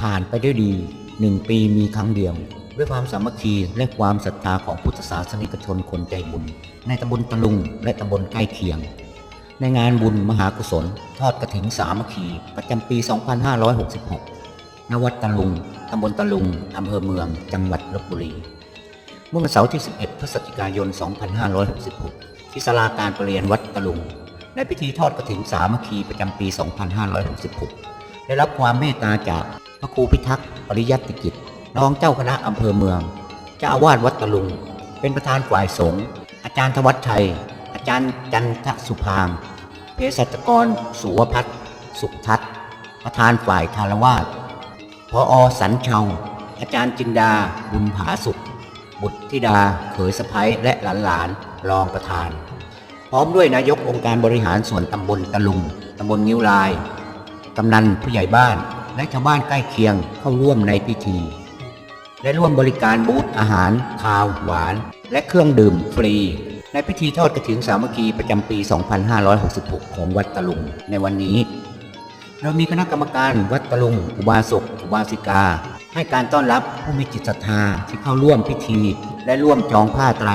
ผ่านไปด้วยดีหนึ่งปีมีครั้งเดียว ด้วยความสามัคคีและความศรัทธาของพุทธศาสนิกชนคนใจบุญ ในตำบลตะลุงและตำบลใกล้เคียง ในงานบุญมหากุศล ทอดกระถินสามัคคี ประจำปี 2566 ณ วัดตะลุงตำบลตะลุงอำเภอเมือง จังหวัดลบบุรี เมื่อวันเสาร์ที่ 11 พฤศจิกายน 2566 ที่ศาลาการประเรียนวัดตะลุงได้พิธีทอดกระถินสามัคคีประจำปี 2566 ได้รับความเมตตาจาก พระครูพิทักษ์ปริยัติกิจรองเจ้าคณะอำเภอเมือง เจ้าอาวาสวัดตะลุง เป็นประธานฝ่ายสงฆ์อาจารย์ธวัชชัย อาจารย์จันทสุพางเภสัชกรสุวพัฒน์สุขทัศน์ประธานฝ่ายคารวาสพออสันเชาอาจารย์จินดาบุญผาสุข บุตรธิดาเขยสะพ้ยและหลานๆรองประธาน พร้อมด้วยนายกองค์การบริหารส่วนตำบลตะลุงตำบลงิ้วลาย กำนันผู้ใหญ่บ้าน และชาวบ้านใกล้เคียงเข้าร่วมในพิธี และร่วมบริการบูธอาหารคาวหวาน และเครื่องดื่มฟรี ในพิธีทอดกระถิ่นสามัคคีประจำปี 2566 ของวัดตะลุงในวันนี้ เรามีคณะกรรมการวัดตะลุงอุบาสกอุบาสิกา ให้การต้อนรับผู้มีจิตศรัทธาที่เข้าร่วมพิธี และร่วมจองผ้าไตร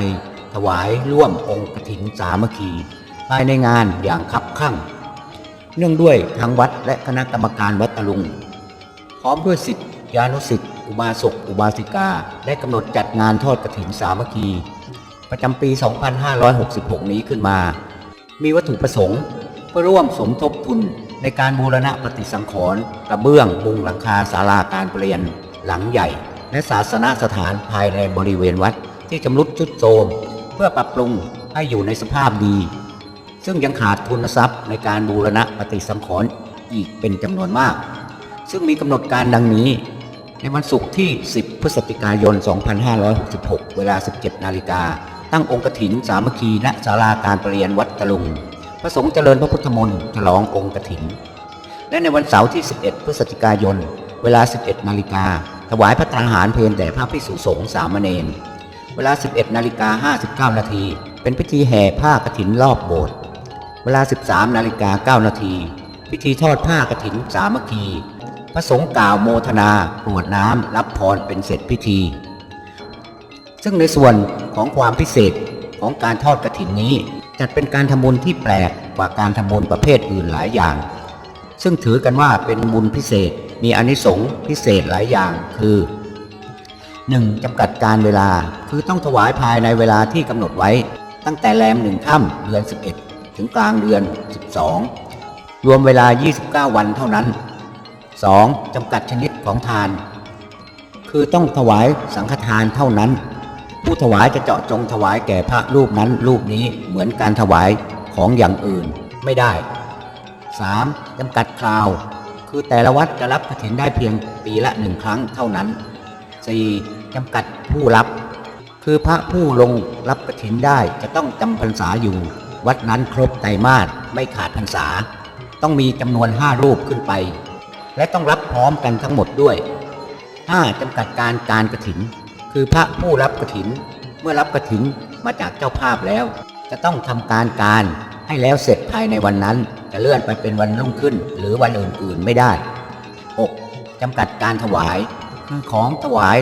ถวายร่วมองค์กฐินสามัคคีภายในงานอย่างคับคั่งเนื่องด้วยทางวัดและคณะกรรมการวัดตะลุง พร้อมด้วยสิทธิยานุสิทธิอุบาสกอุบาสิกา ได้กำหนดจัดงานทอดกฐินสามัคคี ประจำปี 2566 นี้ขึ้นมา มีวัตถุประสงค์เพื่อร่วมสมทบทุนในการบูรณะปฏิสังขรณ์กระเบื้องมุงหลังคาศาลาการเปลี่ยน หลังใหญ่ และศาสนสถานภายในบริเวณวัดที่ชำรุดทรุดโทมเพื่อปรับปรุงให้อยู่ในสภาพดี ซึ่งยังขาดทุนทรัพย์ในการบูรณะปฏิสังขรณ์อีกเป็นจำนวนมาก ซึ่งมีกำหนดการดังนี้ ในวันศุกร์ที่ 10 พฤศจิกายน 2566 เวลา 17 นาฬิกา ตั้งองค์กถินสามัคคีณศาลาการประเรียนวัดตะลุง พระสงฆ์เจริญพระพุทธมนต์ฉลององค์กถิน และในวันเสาร์ที่ 11 พฤศจิกายน เวลา 11 นาฬิกา ถวายพระตาหารเพลแด่พระภิกษุสงฆ์สามเณร เวลา 11 นาฬิกา 59 นาที เป็นพิธีแห่ผ้ากฐินรอบโบสถ์ เวลา 13 นาฬิกา 9 นาทีพิธีทอดผ้ากฐินสามัคคี พระสงฆ์กล่าวโมทนากรวดน้ำรับพรเป็นเสร็จพิธี ซึ่งในส่วนของความพิเศษของการทอดกฐินนี้ จัดเป็นการทำบุญที่แปลกกว่าการทำบุญประเภทอื่นหลายอย่าง ซึ่งถือกันว่าเป็นบุญพิเศษมีอนิสงส์พิเศษหลายอย่างคือ 1. จำกัดการเวลาคือต้องถวายภายในเวลาที่กำหนดไว้ ตั้งแต่แรมหนึ่งค่ำเดือน 11 ถึงกลางเดือน 12 รวมเวลา 29 วันเท่านั้น 2. จำกัดชนิดของทาน คือต้องถวายสังฆทานเท่านั้น ผู้ถวายจะเจาะจงถวายแก่พระรูปนั้นรูปนี้เหมือนการถวายของอย่างอื่นไม่ได้ 3. จำกัดคราว คือแต่ละวัดจะรับกฐินได้เพียงปีละหนึ่งครั้งเท่านั้น 4. จำกัดผู้รับ คือพระผู้ลงรับกฐินได้จะต้องจำพรรษาอยู่ วัดนั้นครบไตรมาสไม่ขาดพรรษา ต้องมีจำนวนห้ารูปขึ้นไป และต้องรับพร้อมกันทั้งหมดด้วย 5. จำกัดการการกระถิน คือพระผู้รับกระถิน เมื่อรับกระถินมาจากเจ้าภาพแล้ว จะต้องทำการการให้แล้วเสร็จภายในวันนั้น จะเลื่อนไปเป็นวันรุ่งขึ้น หรือวันอื่นๆไม่ได้ 6. จำกัดการถวาย คือของถวาย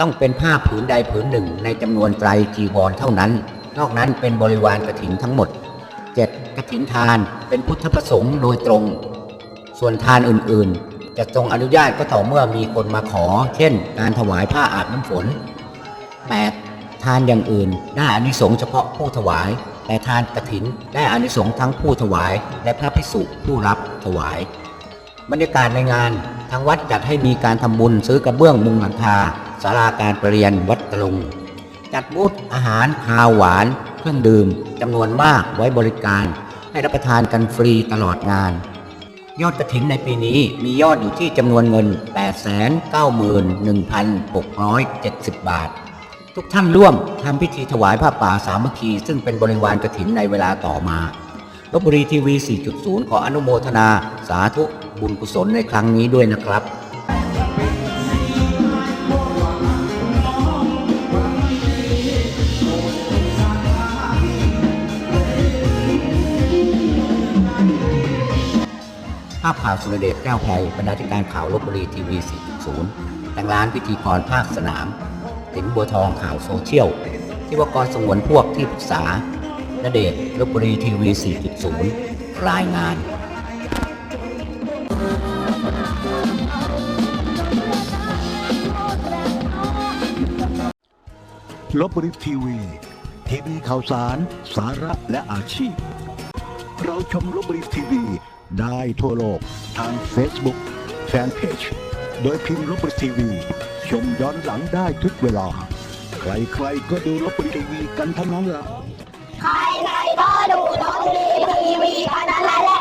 ต้องเป็นผ้าผืนใดผืนหนึ่งในจำนวนไตรจีวรเท่านั้น นอกนั้นเป็นบริวารกระถินทั้งหมด 7. กระถินทานเป็นพุทธประสงค์โดยตรง ส่วนทานอื่นๆ จะทรงอนุญาตก็ต่อเมื่อมีคนมาขอ เช่น การถวายผ้าอาบน้ำฝน 8. ทานอย่างอื่น ได้อานิสงส์เฉพาะผู้ถวาย แต่ทานกระถินได้อานิสงส์ทั้งผู้ถวายและพระภิกษุผู้รับถวาย บรรยากาศในงานทางวัดจัดให้มีการทำบุญซื้อกระเบื้องมุงหลังคาศาลาการประเรียนวัดตะลุง จัดบูธอาหารคาวหวาน เครื่องดื่มจำนวนมากไว้บริการ ให้รับประทานกันฟรีตลอดงาน ยอดกระถินในปีนี้มียอดอยู่ที่จำนวนเงิน 891,670 บาท ทุกท่านร่วมทำพิธีถวายผ้าป่าสามัคคี ซึ่งเป็นบริวารกระถินในเวลาต่อมาลบบุรีทีวี 4.0 ขออนุโมทนา สาธุบุญกุศลในครั้งนี้ด้วยนะครับ ภาพข่าวสุรเดชแก้วไพรบรรณาธิการข่าวลบบุรีทีวี4.0แต่งร้านพิธีกรภาคสนามติ๋มบัวทองข่าวโซเชียล ที่วกรสงวนพวกที่ปรึกษาณเดชลบบุรีทีวี 4.0 รายงานลบบุรีทีวี ทีวีข่าวสาร สาระและอาชีพ เราชมลบบุรีทีวี ได้ทั่วโลกทาง Facebook แฟนเพจโดยพิมพ์ลบบุรีทีวี ชมย้อนหลังได้ทุกเวลา ใครๆก็ดูลบบุรีทีวีกันทั้งนั้นละใครๆก็ดูน้องดีทีวีกันนั้นแหละ